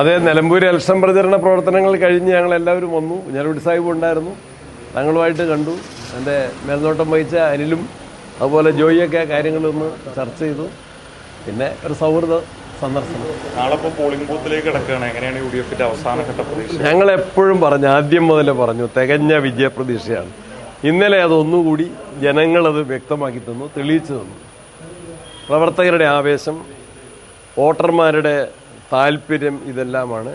അതെ നിലമ്പൂർ ഇലക്ഷൻ പ്രചരണ പ്രവർത്തനങ്ങൾ കഴിഞ്ഞ് ഞങ്ങൾ എല്ലാവരും വന്നു ഞാനൊരു സാഹിബ് ഉണ്ടായിരുന്നു. ഞങ്ങളുമായിട്ട് കണ്ടു. എന്റെ മേൽനോട്ടം വഹിച്ച അനിലും അതുപോലെ ജോയിയൊക്കെ കാര്യങ്ങളൊന്ന് ചർച്ച ചെയ്തു. പിന്നെ ഒരു സൗഹൃദ സന്ദർശനം. നാളെ പോളിംഗ് ബൂത്തിലേക്ക് കിടക്കുകയാണ്. എങ്ങനെയാണ് യു ഡി എഫിന്റെ അവസാനഘട്ട പ്രതീക്ഷ? ഞങ്ങൾ എപ്പോഴും പറഞ്ഞു ആദ്യം മുതലേ പറഞ്ഞു തികഞ്ഞ വിജയപ്രതീക്ഷയാണ്. ഇന്നലെ അതൊന്നുകൂടി ജനങ്ങളത് വ്യക്തമാക്കി തന്നു തെളിയിച്ചു തന്നു. പ്രവർത്തകരുടെ ആവേശം വോട്ടർമാരുടെ താല്പര്യം ഇതെല്ലാമാണ്.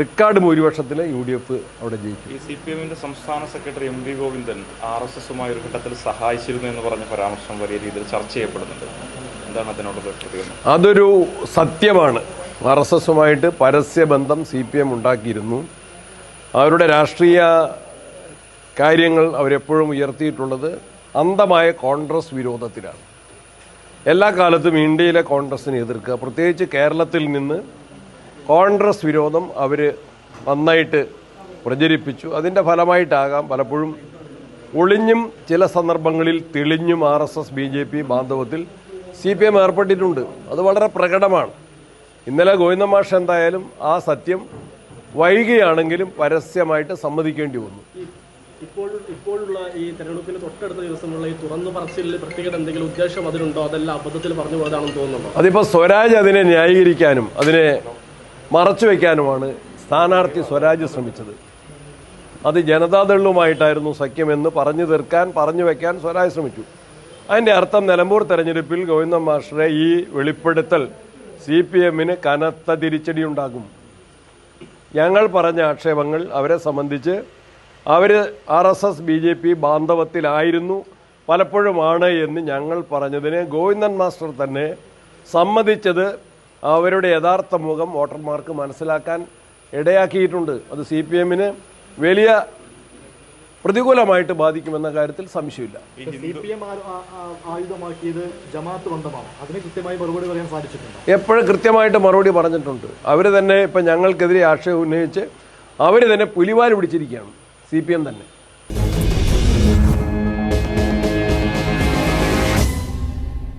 റിക്കാർഡ് ഭൂരിപക്ഷത്തിൽ യു ഡി എഫ് അവിടെ ജയിക്കും. ഈ സി പി എമ്മിന്റെ സംസ്ഥാന secretary M V Govindan R S എസുമായി ഒരു ഘട്ടത്തിൽ സഹായിച്ചിരുന്നു എന്ന് പറഞ്ഞ പരാമർശം വലിയ രീതിയിൽ ചർച്ച ചെയ്യപ്പെടുന്നുണ്ട്. എന്താണ് അതിനോടുള്ള പ്രതികരണം? അതൊരു സത്യമാണ്. ആർ എസ് എസുമായിട്ട് പരസ്യബന്ധം സി പി എം ഉണ്ടാക്കിയിരുന്നു. അവരുടെ രാഷ്ട്രീയ കാര്യങ്ങൾ അവരെപ്പോഴും ഉയർത്തിയിട്ടുള്ളത് അന്ധമായ കോൺഗ്രസ് വിരോധത്തിലാണ്. എല്ലാ കാലത്തും ഇന്ത്യയിലെ കോൺഗ്രസിനെ എതിർക്കുക. പ്രത്യേകിച്ച് കേരളത്തിൽ നിന്ന് കോൺഗ്രസ് വിരോധം അവർ നന്നായിട്ട് പ്രചരിപ്പിച്ചു. അതിന്റെ ഫലമായിട്ടാകാം പലപ്പോഴും ഒളിഞ്ഞും ചില സന്ദർഭങ്ങളിൽ തെളിഞ്ഞും R S S B J P ബാന്ധവത്തിൽ C P M ഏർപ്പെട്ടിട്ടുണ്ട്. അത് വളരെ പ്രകടമാണ്. ഇന്നലെ ഗോവിന്ദ മാഷ് എന്തായാലും ആ സത്യം വൈകിയാണെങ്കിലും പരസ്യമായിട്ട് സമ്മതിക്കേണ്ടി വന്നു. ഇപ്പോൾ ഇപ്പോഴുള്ള ഈ തെരഞ്ഞെടുപ്പിന് തൊട്ടടുത്ത ദിവസമുള്ള ഈ തുറന്നു പറച്ചിലിൽ പ്രത്യേകത എന്തെങ്കിലും ഉദ്ദേശം അതിലുണ്ടോ? അതെല്ലാം അബദ്ധത്തിൽ പറഞ്ഞു പോയതാണെന്ന് തോന്നുന്നുണ്ടോ? അതിപ്പോൾ സ്വരാജ് അതിനെ ന്യായീകരിക്കാനും അതിനെ മറച്ചു വെക്കാനുമാണ് സ്ഥാനാർത്ഥി സ്വരാജ് ശ്രമിച്ചത്. അത് ജനതാദളുമായിട്ടായിരുന്നു സഖ്യമെന്ന് പറഞ്ഞു തീർക്കാൻ പറഞ്ഞു വയ്ക്കാൻ സ്വരാജ് ശ്രമിച്ചു. അതിന്റെ അർത്ഥം നിലമ്പൂർ തെരഞ്ഞെടുപ്പിൽ ഗോവിന്ദൻ മാഷറെ ഈ വെളിപ്പെടുത്തൽ സി പി എമ്മിന് കനത്ത തിരിച്ചടി ഉണ്ടാകും ഞങ്ങൾ പറഞ്ഞ ആക്ഷേപങ്ങൾ അവരെ സംബന്ധിച്ച് അവർ R S S B J P ബാന്ധവത്തിലായിരുന്നു. പലപ്പോഴുമാണ് എന്ന് ഞങ്ങൾ പറഞ്ഞതിന് ഗോവിന്ദൻ മാസ്റ്റർ തന്നെ സമ്മതിച്ചത് അവരുടെ യഥാർത്ഥ മുഖം വോട്ടർമാർക്ക് മനസ്സിലാക്കാൻ ഇടയാക്കിയിട്ടുണ്ട്. അത് സി പി എമ്മിന് വലിയ പ്രതികൂലമായിട്ട് ബാധിക്കുമെന്ന കാര്യത്തിൽ സംശയമില്ല. സി പി എം ആയുധമാക്കിയത് ബന്ധമാണ്. അതിന് കൃത്യമായി മറുപടി പറയാൻ സാധിച്ചിട്ടുണ്ട്? എപ്പോഴും കൃത്യമായിട്ട് മറുപടി പറഞ്ഞിട്ടുണ്ട്. അവർ തന്നെ ഇപ്പം ഞങ്ങൾക്കെതിരെ ആക്ഷേപം ഉന്നയിച്ച് അവർ തന്നെ പുലിവാൽ പിടിച്ചിരിക്കുകയാണ്. സി പി എം തന്നെ.